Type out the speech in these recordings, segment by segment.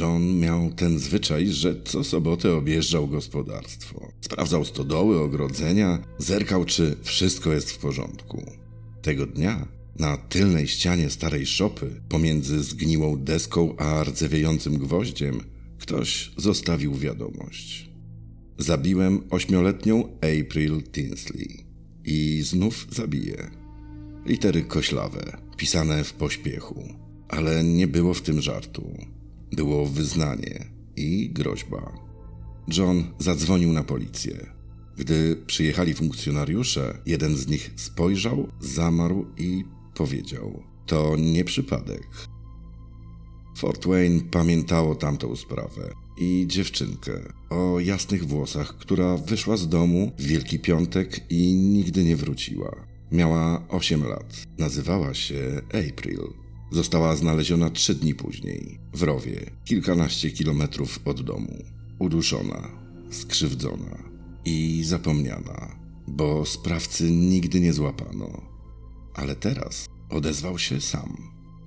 John miał ten zwyczaj, że co sobotę objeżdżał gospodarstwo. Sprawdzał stodoły, ogrodzenia, zerkał, czy wszystko jest w porządku. Tego dnia na tylnej ścianie starej szopy, pomiędzy zgniłą deską a rdzewiejącym gwoździem, ktoś zostawił wiadomość. Zabiłem ośmioletnią April Tinsley i znów zabiję. Litery koślawe, pisane w pośpiechu, ale nie było w tym żartu. Było wyznanie i groźba. John zadzwonił na policję. Gdy przyjechali funkcjonariusze, jeden z nich spojrzał, zamarł i powiedział: To nie przypadek. Fort Wayne pamiętało tamtą sprawę i dziewczynkę o jasnych włosach, która wyszła z domu w Wielki Piątek i nigdy nie wróciła. Miała 8 lat. Nazywała się April. Została znaleziona trzy dni później, w rowie, kilkanaście kilometrów od domu. Uduszona, skrzywdzona i zapomniana, bo sprawcy nigdy nie złapano. Ale teraz odezwał się sam.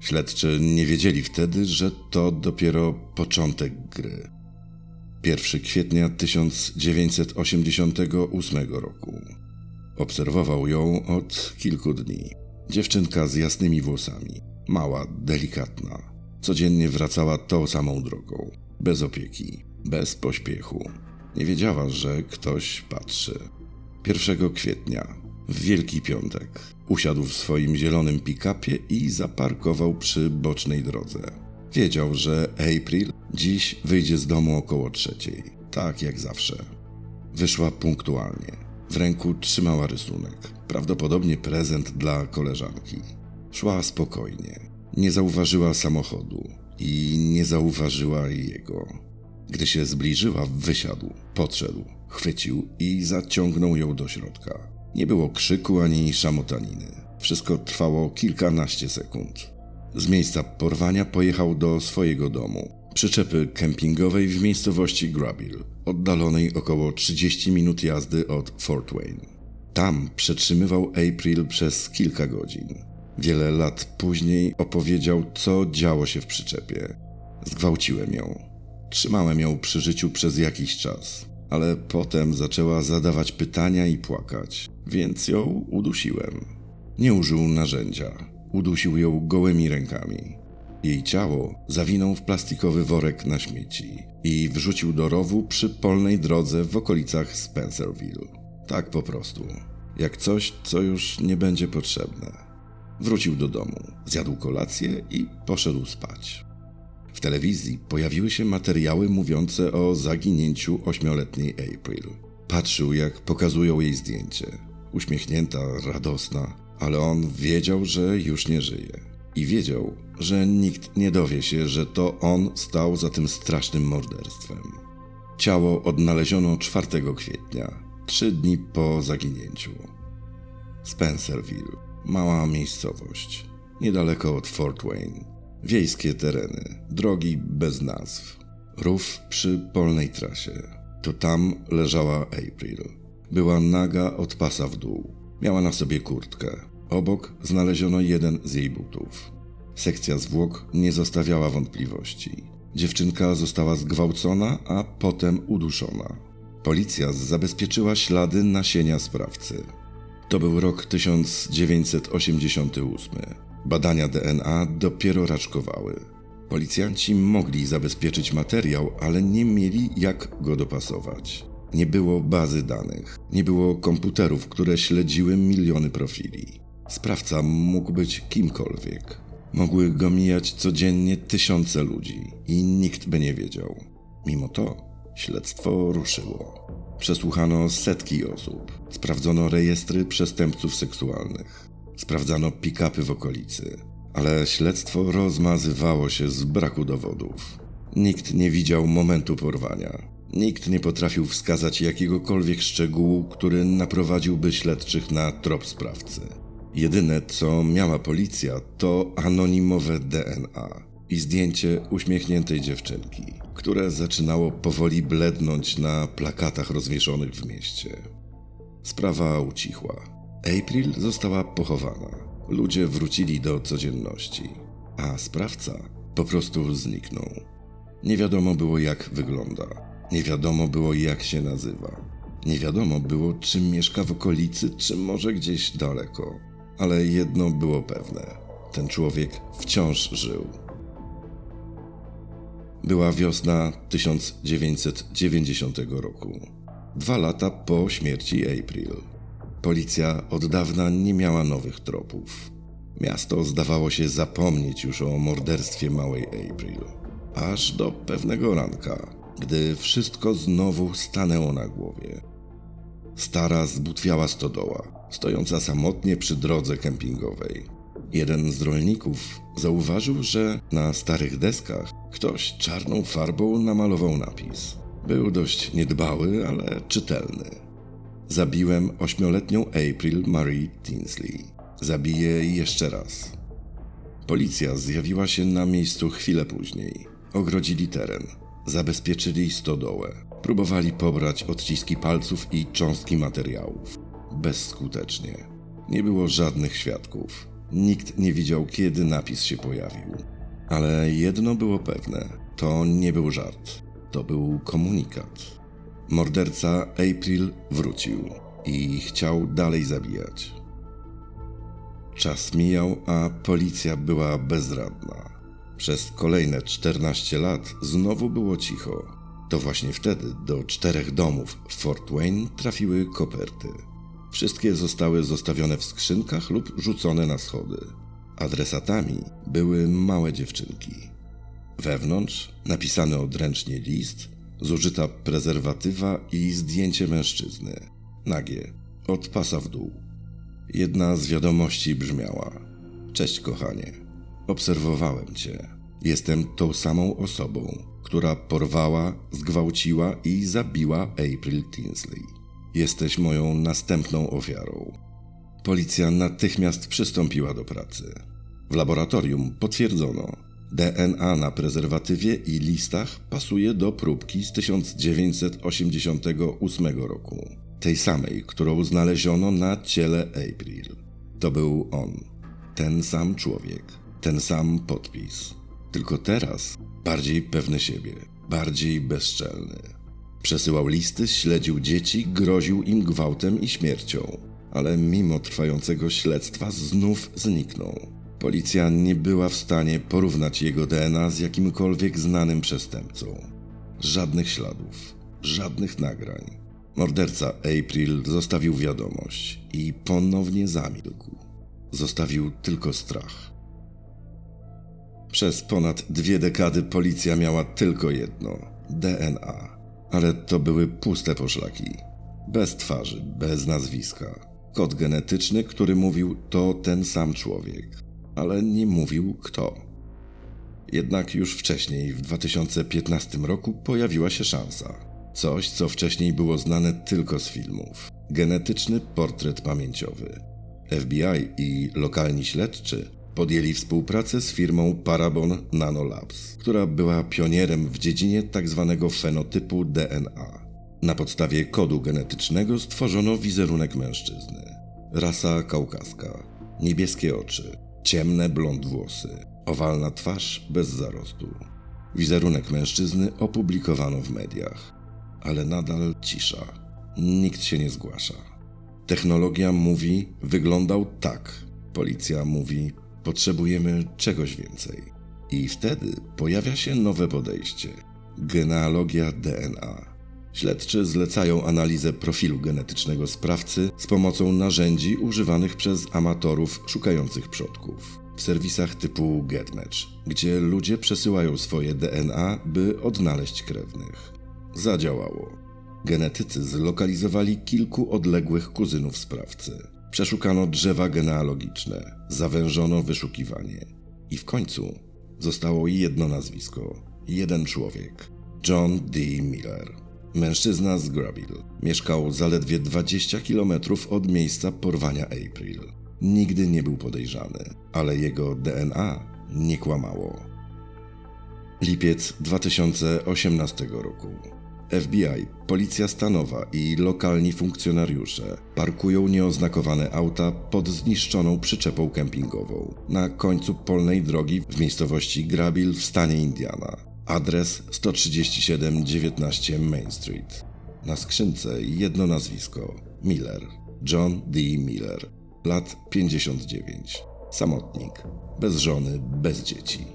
Śledczy nie wiedzieli wtedy, że to dopiero początek gry. 1 kwietnia 1988 roku. Obserwował ją od kilku dni. Dziewczynka z jasnymi włosami, mała, delikatna. Codziennie wracała tą samą drogą, bez opieki, bez pośpiechu. Nie wiedziała, że ktoś patrzy. 1 kwietnia, w Wielki Piątek, usiadł w swoim zielonym pick-upie i zaparkował przy bocznej drodze. Wiedział, że April dziś wyjdzie z domu około trzeciej, tak jak zawsze. Wyszła punktualnie. W ręku trzymała rysunek, prawdopodobnie prezent dla koleżanki. Szła spokojnie. Nie zauważyła samochodu i nie zauważyła jego. Gdy się zbliżyła, wysiadł, podszedł, chwycił i zaciągnął ją do środka. Nie było krzyku ani szamotaniny. Wszystko trwało kilkanaście sekund. Z miejsca porwania pojechał do swojego domu, przyczepy kempingowej w miejscowości Grabil, oddalonej około 30 minut jazdy od Fort Wayne. Tam przetrzymywał April przez kilka godzin. Wiele lat później opowiedział, co działo się w przyczepie. Zgwałciłem ją. Trzymałem ją przy życiu przez jakiś czas, ale potem zaczęła zadawać pytania i płakać, więc ją udusiłem. Nie użył narzędzia, udusił ją gołymi rękami. Jej ciało zawinął w plastikowy worek na śmieci i wrzucił do rowu przy polnej drodze w okolicach Spencerville. Tak po prostu. Jak coś, co już nie będzie potrzebne. Wrócił do domu, zjadł kolację i poszedł spać. W telewizji pojawiły się materiały mówiące o zaginięciu ośmioletniej April. Patrzył, jak pokazują jej zdjęcie. Uśmiechnięta, radosna, ale on wiedział, że już nie żyje. I wiedział, że nikt nie dowie się, że to on stał za tym strasznym morderstwem. Ciało odnaleziono 4 kwietnia, trzy dni po zaginięciu. Spencerville, mała miejscowość, niedaleko od Fort Wayne. Wiejskie tereny, drogi bez nazw. Rów przy polnej trasie. To tam leżała April. Była naga od pasa w dół. Miała na sobie kurtkę. Obok znaleziono jeden z jej butów. Sekcja zwłok nie zostawiała wątpliwości. Dziewczynka została zgwałcona, a potem uduszona. Policja zabezpieczyła ślady nasienia sprawcy. To był rok 1988. Badania DNA dopiero raczkowały. Policjanci mogli zabezpieczyć materiał, ale nie mieli jak go dopasować. Nie było bazy danych, nie było komputerów, które śledziły miliony profili. Sprawca mógł być kimkolwiek. Mogły go mijać codziennie tysiące ludzi i nikt by nie wiedział. Mimo to śledztwo ruszyło. Przesłuchano setki osób, sprawdzono rejestry przestępców seksualnych, sprawdzano pick-upy w okolicy, ale śledztwo rozmazywało się z braku dowodów. Nikt nie widział momentu porwania. Nikt nie potrafił wskazać jakiegokolwiek szczegółu, który naprowadziłby śledczych na trop sprawcy. Jedyne, co miała policja, to anonimowe DNA i zdjęcie uśmiechniętej dziewczynki, które zaczynało powoli blednąć na plakatach rozwieszonych w mieście. Sprawa ucichła. April została pochowana. Ludzie wrócili do codzienności, a sprawca po prostu zniknął. Nie wiadomo było jak wygląda. Nie wiadomo było jak się nazywa. Nie wiadomo było czy mieszka w okolicy, czy może gdzieś daleko. Ale jedno było pewne. Ten człowiek wciąż żył. Była wiosna 1990 roku. Dwa lata po śmierci April. Policja od dawna nie miała nowych tropów. Miasto zdawało się zapomnieć już o morderstwie małej April. Aż do pewnego ranka, gdy wszystko znowu stanęło na głowie. Stara, zbutwiała stodoła, stojąca samotnie przy drodze kempingowej. Jeden z rolników zauważył, że na starych deskach ktoś czarną farbą namalował napis. Był dość niedbały, ale czytelny. Zabiłem ośmioletnią April Marie Tinsley. Zabiję jeszcze raz. Policja zjawiła się na miejscu chwilę później. Ogrodzili teren, zabezpieczyli stodołę, próbowali pobrać odciski palców i cząstki materiałów. Bezskutecznie. Nie było żadnych świadków. Nikt nie widział, kiedy napis się pojawił. Ale jedno było pewne: to nie był żart, to był komunikat. Morderca April wrócił i chciał dalej zabijać. Czas mijał, a policja była bezradna. Przez kolejne 14 lat znowu było cicho. To właśnie wtedy do czterech domów w Fort Wayne trafiły koperty. Wszystkie zostały zostawione w skrzynkach lub rzucone na schody. Adresatami były małe dziewczynki. Wewnątrz napisany odręcznie list, zużyta prezerwatywa i zdjęcie mężczyzny. Nagie, od pasa w dół. Jedna z wiadomości brzmiała: Cześć, kochanie. Obserwowałem cię. Jestem tą samą osobą, która porwała, zgwałciła i zabiła April Tinsley. Jesteś moją następną ofiarą. Policja natychmiast przystąpiła do pracy. W laboratorium potwierdzono, DNA na prezerwatywie i listach pasuje do próbki z 1988 roku, tej samej, którą znaleziono na ciele April. To był on, ten sam człowiek, ten sam podpis. Tylko teraz bardziej pewny siebie, bardziej bezczelny. Przesyłał listy, śledził dzieci, groził im gwałtem i śmiercią, ale mimo trwającego śledztwa znów zniknął. Policja nie była w stanie porównać jego DNA z jakimkolwiek znanym przestępcą. Żadnych śladów, żadnych nagrań. Morderca April zostawił wiadomość i ponownie zamilkł. Zostawił tylko strach. Przez ponad dwie dekady policja miała tylko jedno DNA, ale to były puste poszlaki. Bez twarzy, bez nazwiska. Kod genetyczny, który mówił to ten sam człowiek, ale nie mówił kto. Jednak już wcześniej, w 2015 roku, pojawiła się szansa. Coś, co wcześniej było znane tylko z filmów. Genetyczny portret pamięciowy. FBI i lokalni śledczy podjęli współpracę z firmą Parabon Nanolabs, która była pionierem w dziedzinie tzw. Tak fenotypu DNA. Na podstawie kodu genetycznego stworzono wizerunek mężczyzny. Rasa kaukaska, niebieskie oczy, ciemne blond włosy, owalna twarz bez zarostu. Wizerunek mężczyzny opublikowano w mediach, ale nadal cisza. Nikt się nie zgłasza. Technologia mówi, wyglądał tak. Policja mówi, potrzebujemy czegoś więcej. I wtedy pojawia się nowe podejście genealogia DNA. Śledczy zlecają analizę profilu genetycznego sprawcy z pomocą narzędzi używanych przez amatorów szukających przodków. W serwisach typu GetMatch, gdzie ludzie przesyłają swoje DNA, by odnaleźć krewnych. Zadziałało. Genetycy zlokalizowali kilku odległych kuzynów sprawcy. Przeszukano drzewa genealogiczne, zawężono wyszukiwanie. I w końcu zostało jedno nazwisko, jeden człowiek John D. Miller. Mężczyzna z Grabil. Mieszkał zaledwie 20 km od miejsca porwania April. Nigdy nie był podejrzany, ale jego DNA nie kłamało. Lipiec 2018 roku. FBI, Policja Stanowa i lokalni funkcjonariusze parkują nieoznakowane auta pod zniszczoną przyczepą kempingową na końcu polnej drogi w miejscowości Grabil w stanie Indiana. Adres 13719 Main Street. Na skrzynce jedno nazwisko Miller. John D. Miller. Lat 59. Samotnik. Bez żony, bez dzieci.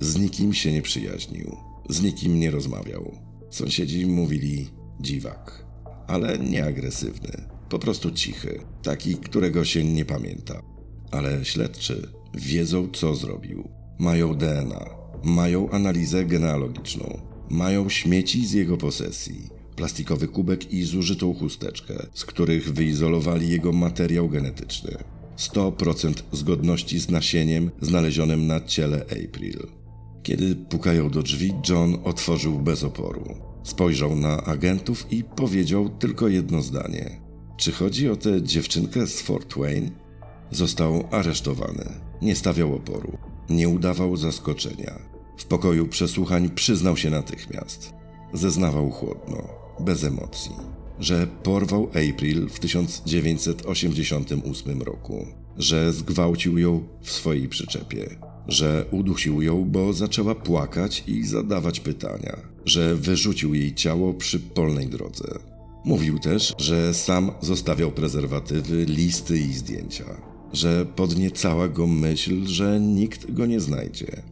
Z nikim się nie przyjaźnił. Z nikim nie rozmawiał. Sąsiedzi mówili dziwak. Ale nie agresywny. Po prostu cichy. Taki, którego się nie pamięta. Ale śledczy wiedzą, co zrobił. Mają DNA. Mają analizę genealogiczną. Mają śmieci z jego posesji plastikowy kubek i zużytą chusteczkę, z których wyizolowali jego materiał genetyczny. 100% zgodności z nasieniem znalezionym na ciele April. Kiedy pukają do drzwi, John otworzył bez oporu. Spojrzał na agentów i powiedział tylko jedno zdanie. Czy chodzi o tę dziewczynkę z Fort Wayne? Został aresztowany. Nie stawiał oporu. Nie udawał zaskoczenia. W pokoju przesłuchań przyznał się natychmiast. Zeznawał chłodno, bez emocji, że porwał April w 1988 roku, że zgwałcił ją w swojej przyczepie, że udusił ją, bo zaczęła płakać i zadawać pytania, że wyrzucił jej ciało przy polnej drodze. Mówił też, że sam zostawiał prezerwatywy, listy i zdjęcia, że podniecała go myśl, że nikt go nie znajdzie.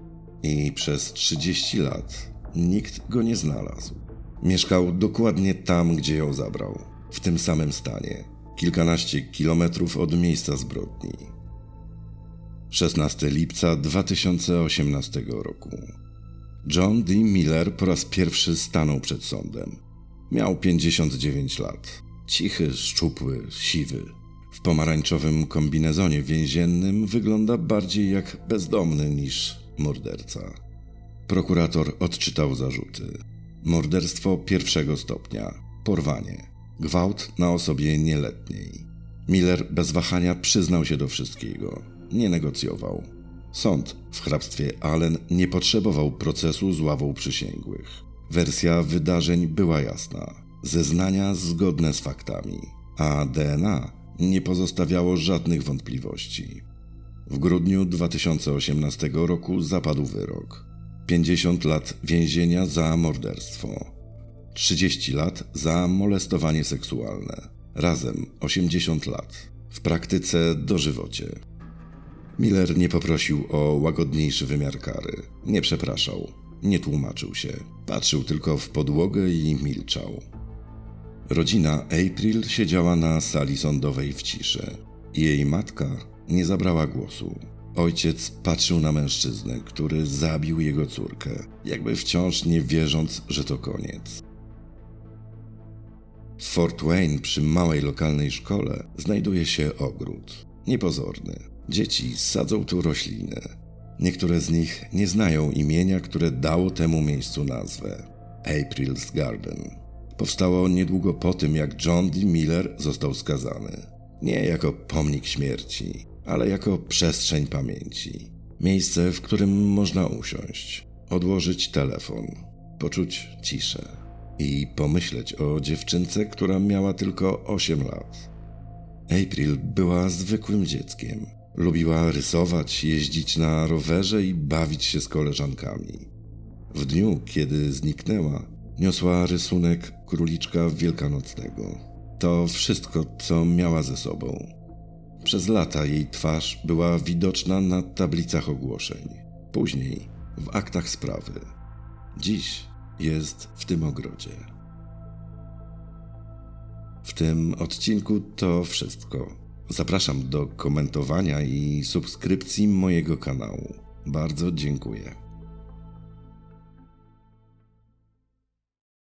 I przez 30 lat nikt go nie znalazł. Mieszkał dokładnie tam, gdzie ją zabrał, w tym samym stanie, kilkanaście kilometrów od miejsca zbrodni. 16 lipca 2018 roku. John D. Miller po raz pierwszy stanął przed sądem. Miał 59 lat. Cichy, szczupły, siwy. W pomarańczowym kombinezonie więziennym wygląda bardziej jak bezdomny niż morderca. Prokurator odczytał zarzuty. Morderstwo pierwszego stopnia, porwanie, gwałt na osobie nieletniej. Miller bez wahania przyznał się do wszystkiego. Nie negocjował. Sąd w hrabstwie Allen nie potrzebował procesu z ławą przysięgłych. Wersja wydarzeń była jasna. Zeznania zgodne z faktami, a DNA nie pozostawiało żadnych wątpliwości. W grudniu 2018 roku zapadł wyrok. 50 lat więzienia za morderstwo, 30 lat za molestowanie seksualne, razem 80 lat, w praktyce dożywocie. Miller nie poprosił o łagodniejszy wymiar kary, nie przepraszał, nie tłumaczył się, patrzył tylko w podłogę i milczał. Rodzina April siedziała na sali sądowej w ciszy. Jej matka nie zabrała głosu. Ojciec patrzył na mężczyznę, który zabił jego córkę, jakby wciąż nie wierząc, że to koniec. W Fort Wayne przy małej lokalnej szkole znajduje się ogród. Niepozorny. Dzieci sadzą tu rośliny. Niektóre z nich nie znają imienia, które dało temu miejscu nazwę April's Garden. Powstało niedługo po tym, jak John D. Miller został skazany. Nie jako pomnik śmierci, ale jako przestrzeń pamięci. Miejsce, w którym można usiąść, odłożyć telefon, poczuć ciszę i pomyśleć o dziewczynce, która miała tylko 8 lat. April była zwykłym dzieckiem. Lubiła rysować, jeździć na rowerze i bawić się z koleżankami. W dniu, kiedy zniknęła, niosła rysunek króliczka wielkanocnego. To wszystko, co miała ze sobą. Przez lata jej twarz była widoczna na tablicach ogłoszeń, później w aktach sprawy. Dziś jest w tym ogrodzie. W tym odcinku to wszystko. Zapraszam do komentowania i subskrypcji mojego kanału. Bardzo dziękuję.